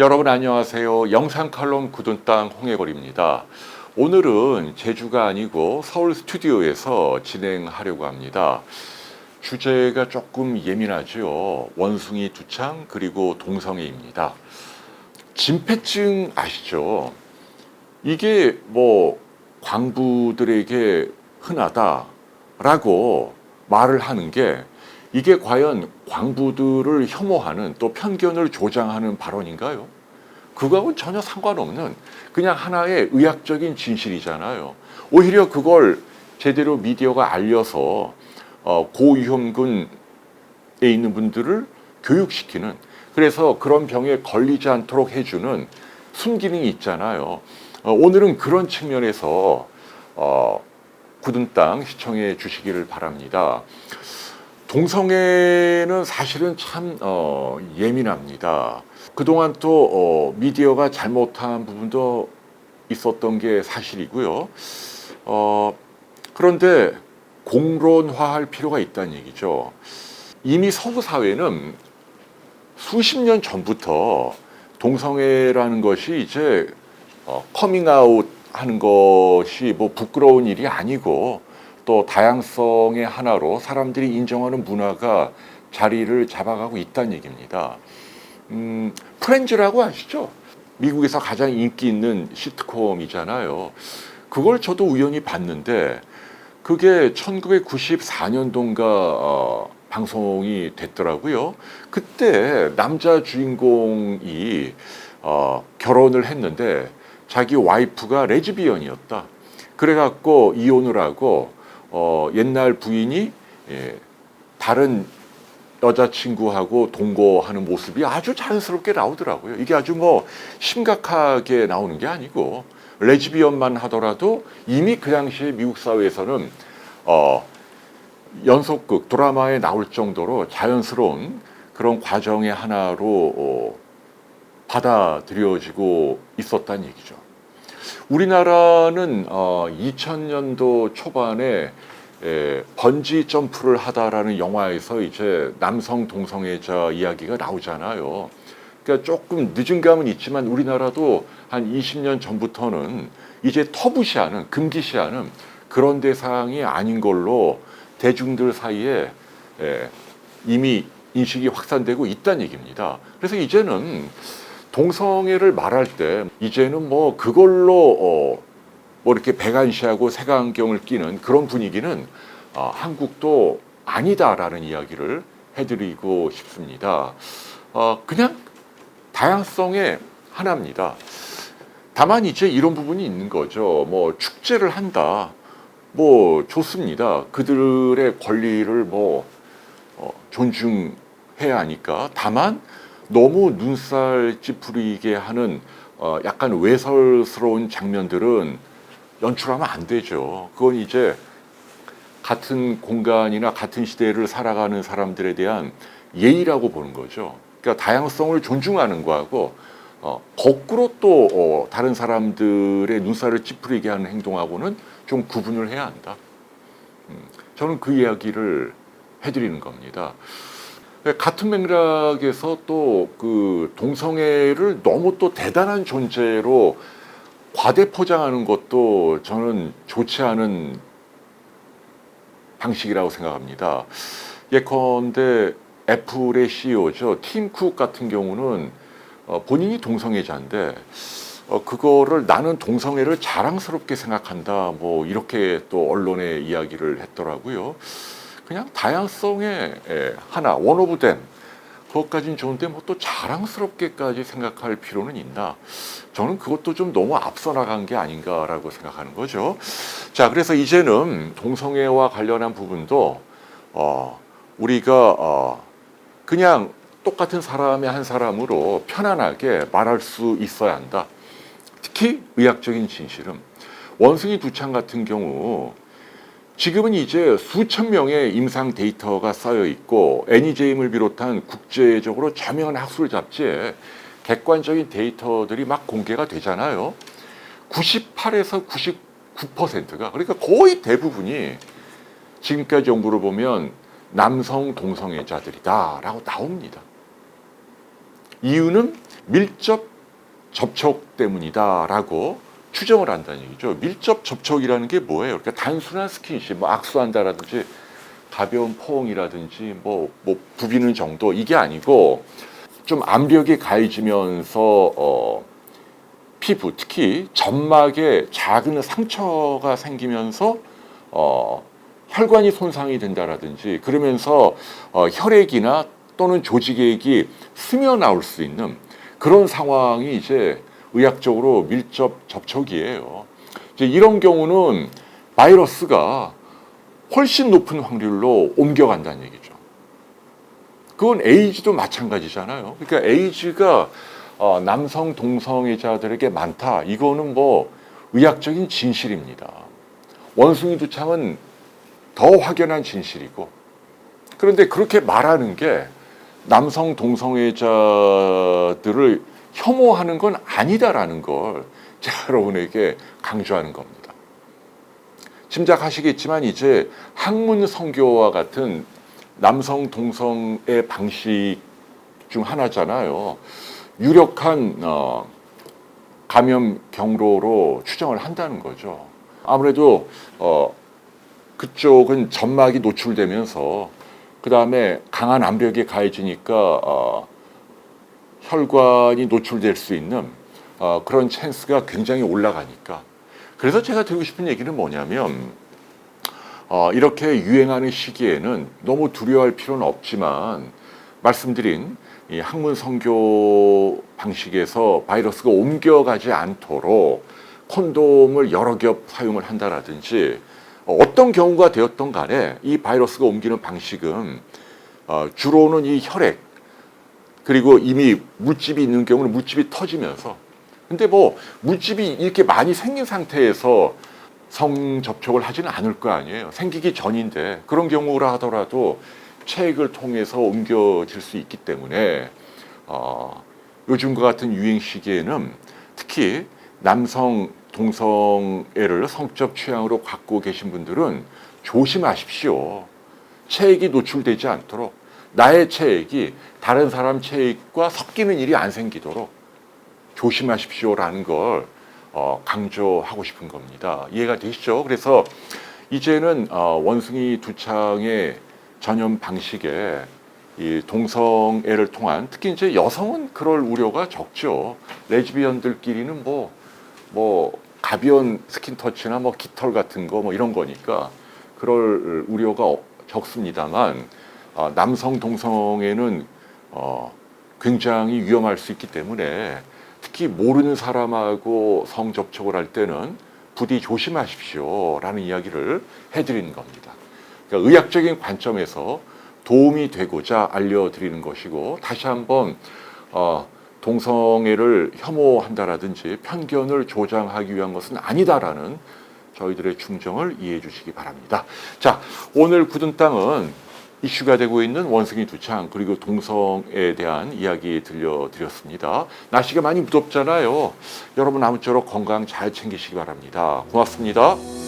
여러분 안녕하세요. 영상 칼럼 굳은 땅 홍해걸입니다. 오늘은 제주가 아니고 서울 스튜디오에서 진행하려고 합니다. 주제가 조금 예민하죠. 원숭이 두창 그리고 동성애입니다. 진폐증 아시죠? 이게 뭐 광부들에게 흔하다라고 말을 하는 게 이게 과연 광부들을 혐오하는 또 편견을 조장하는 발언인가요? 그거하고는 전혀 상관없는 그냥 하나의 의학적인 진실이잖아요. 오히려 그걸 제대로 미디어가 알려서 어, 고위험군에 있는 분들을 교육시키는 그래서 그런 병에 걸리지 않도록 해주는 순기능이 있잖아요. 어, 오늘은 그런 측면에서 어, 굳은 땅 시청해 주시기를 바랍니다. 동성애는 사실은 참 어, 예민합니다. 그동안 또 어, 미디어가 잘못한 부분도 있었던 게 사실이고요. 어, 그런데 공론화할 필요가 있다는 얘기죠. 이미 서구 사회는 수십 년 전부터 동성애라는 것이 이제 어, 커밍아웃 하는 것이 뭐 부끄러운 일이 아니고 또 다양성의 하나로 사람들이 인정하는 문화가 자리를 잡아가고 있다는 얘기입니다. 음, 프렌즈라고 아시죠? 미국에서 가장 인기 있는 시트콤이잖아요. 그걸 저도 우연히 봤는데 그게 1994년도인가 어, 방송이 됐더라고요. 그때 남자 주인공이 어, 결혼을 했는데 자기 와이프가 레즈비언이었다. 그래갖고 이혼을 하고 어, 옛날 부인이 예, 다른 여자친구하고 동거하는 모습이 아주 자연스럽게 나오더라고요. 이게 아주 뭐 심각하게 나오는 게 아니고 레즈비언만 하더라도 이미 그 당시에 미국 사회에서는 어, 연속극 드라마에 나올 정도로 자연스러운 그런 과정의 하나로 어, 받아들여지고 있었다는 얘기죠. 우리나라는 어, 2000년도 초반에 에, 번지 점프를 하다라는 영화에서 이제 남성 동성애자 이야기가 나오잖아요. 그러니까 조금 늦은 감은 있지만 우리나라도 한 20년 전부터는 이제 터부시하는 금기시하는 그런 대상이 아닌 걸로 대중들 사이에 에, 이미 인식이 확산되고 있다는 얘기입니다. 그래서 이제는 동성애를 말할 때 이제는 뭐 그걸로 어, 뭐 이렇게 백안시하고 색안경을 끼는 그런 분위기는 어, 한국도 아니다라는 이야기를 해드리고 싶습니다. 어, 그냥 다양성의 하나입니다. 다만 이제 이런 부분이 있는 거죠. 뭐 축제를 한다. 뭐 좋습니다. 그들의 권리를 뭐 어, 존중해야 하니까. 다만 너무 눈살 찌푸리게 하는 어, 약간 외설스러운 장면들은 연출하면 안 되죠. 그건 이제 같은 공간이나 같은 시대를 살아가는 사람들에 대한 예의라고 보는 거죠. 그러니까 다양성을 존중하는 거하고 어, 거꾸로 또 어, 다른 사람들의 눈살을 찌푸리게 하는 행동하고는 좀 구분을 해야 한다. 음, 저는 그 이야기를 해드리는 겁니다. 같은 맥락에서 또 그 동성애를 너무 또 대단한 존재로 과대 포장하는 것도 저는 좋지 않은 방식이라고 생각합니다. 예컨대 애플의 CEO죠. 팀쿡 같은 경우는 어, 본인이 동성애자인데 어, 그거를 나는 동성애를 자랑스럽게 생각한다. 뭐 이렇게 또 언론에 이야기를 했더라고요. 그냥 다양성의 예, 하나 원 오브 댐 그것까지는 좋은데 뭐 또 자랑스럽게까지 생각할 필요는 있나? 저는 그것도 좀 너무 앞서 나간 게 아닌가라고 생각하는 거죠. 자, 그래서 이제는 동성애와 관련한 부분도 어, 우리가 어, 그냥 똑같은 사람의 한 사람으로 편안하게 말할 수 있어야 한다. 특히 의학적인 진실은 원숭이 두창 같은 경우 지금은 이제 수천 명의 임상 데이터가 쌓여 있고 애니제임을 비롯한 국제적으로 저명한 학술 잡지에 객관적인 데이터들이 막 공개가 되잖아요. 98에서 99%가 그러니까 거의 대부분이 지금까지 연구를 보면 남성 동성애자들이다라고 나옵니다. 이유는 밀접 접촉 때문이다라고 추정을 한다는 얘기죠. 밀접 접촉이라는 게 뭐예요? 그러니까 단순한 스킨십, 뭐 악수한다라든지 가벼운 포옹이라든지 뭐, 뭐 부비는 정도 이게 아니고 좀 암벽이 가해지면서 어, 피부 특히 점막에 작은 상처가 생기면서 어, 혈관이 손상이 된다라든지 그러면서 어, 혈액이나 또는 조직액이 스며 나올 수 있는 그런 상황이 이제 의학적으로 밀접 접촉이에요. 이제 이런 경우는 바이러스가 훨씬 높은 확률로 옮겨간다는 얘기죠. 그건 에이즈도 마찬가지잖아요. 그러니까 에이즈가 어, 남성 동성애자들에게 많다. 이거는 뭐 의학적인 진실입니다. 원숭이 두창은 더 확연한 진실이고 그런데 그렇게 말하는 게 남성 동성애자들을 혐오하는 건 아니다라는 걸 제가 여러분에게 강조하는 겁니다. 짐작하시겠지만 이제 학문 성교와 같은 남성 동성애 방식 중 하나잖아요. 유력한 어, 감염 경로로 추정을 한다는 거죠. 아무래도 어, 그쪽은 점막이 노출되면서 그 다음에 강한 암벽에 가해지니까 어, 혈관이 노출될 수 있는 어, 그런 찬스가 굉장히 올라가니까. 그래서 제가 드리고 싶은 얘기는 뭐냐면 어, 이렇게 유행하는 시기에는 너무 두려워할 필요는 없지만 말씀드린 이 학문 성교 방식에서 바이러스가 옮겨가지 않도록 콘돔을 여러 겹 사용을 한다라든지 어, 어떤 경우가 되었던 간에 이 바이러스가 옮기는 방식은 어, 주로는 이 혈액 그리고 이미 물집이 있는 경우는 물집이 터지면서 근데 뭐 물집이 이렇게 많이 생긴 상태에서 성 접촉을 하지는 않을 거 아니에요. 생기기 전인데 그런 경우라 하더라도 체액을 통해서 옮겨질 수 있기 때문에 어, 요즘과 같은 유행 시기에는 특히 남성 동성애를 성적 취향으로 갖고 계신 분들은 조심하십시오. 체액이 노출되지 않도록 나의 체액이 다른 사람 체액과 섞이는 일이 안 생기도록 조심하십시오라는 걸 어, 강조하고 싶은 겁니다. 이해가 되시죠? 그래서 이제는 어, 원숭이 두창의 전염 방식에 이 동성애를 통한 특히 이제 여성은 그럴 우려가 적죠. 레즈비언들끼리는 뭐 뭐 가벼운 스킨 터치나 뭐 깃털 같은 거 뭐 이런 거니까 그럴 우려가 어- 적습니다만 어, 남성 동성애는 어, 굉장히 위험할 수 있기 때문에 특히 모르는 사람하고 성 접촉을 할 때는 부디 조심하십시오라는 이야기를 해드리는 겁니다. 그러니까 의학적인 관점에서 도움이 되고자 알려드리는 것이고 다시 한번 어, 동성애를 혐오한다라든지 편견을 조장하기 위한 것은 아니다라는 저희들의 충정을 이해해 주시기 바랍니다. 자, 오늘 굳은 땅은 이슈가 되고 있는 원숭이 두창 그리고 동성에 대한 이야기 들려드렸습니다. 날씨가 많이 무덥잖아요. 여러분 아무쪼록 건강 잘 챙기시기 바랍니다. 고맙습니다.